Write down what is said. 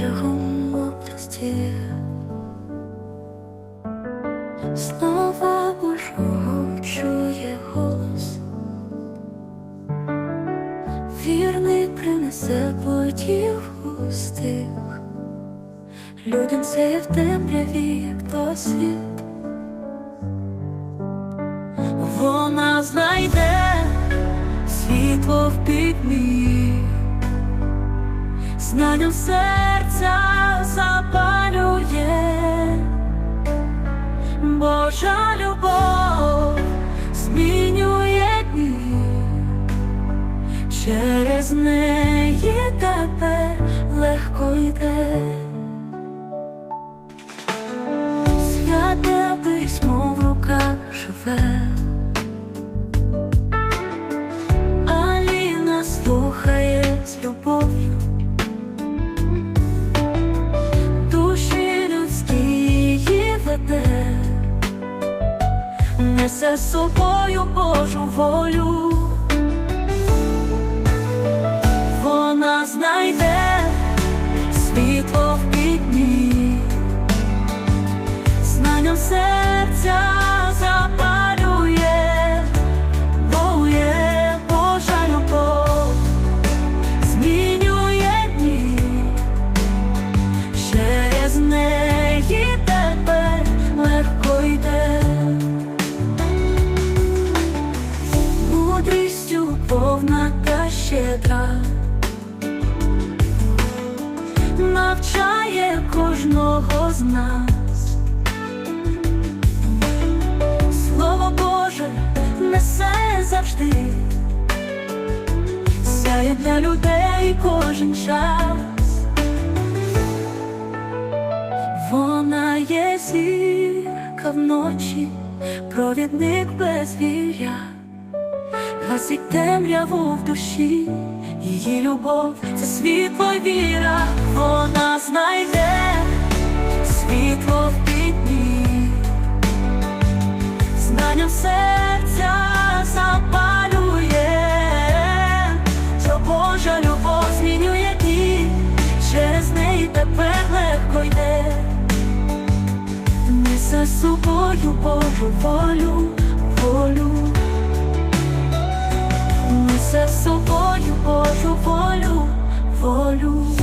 одягом образі. Слова Божого голос, вірний принесе плодів густих, людям це в темряві, як досвід. Вона знайде світло в пітьмі, знанням серця запалює, Божа любов змінює дні, через неї тепер легко йде. Святе письмо в руках живе. Несе з собою Божу волю, мудрістю повна та щедра, навчає кожного з нас. Слово Боже несе завжди, сяє для людей кожен час. Вона є зірка вночі, провідник безвір'я, гасить темряву в душі, її любов це світло й віра, вона знайде світло в пітьмі знанням серця запалює, що Божа любов змінює дні, через неї тепер легко йде, несе з собою Божу волю, за собою Божу волю, волю.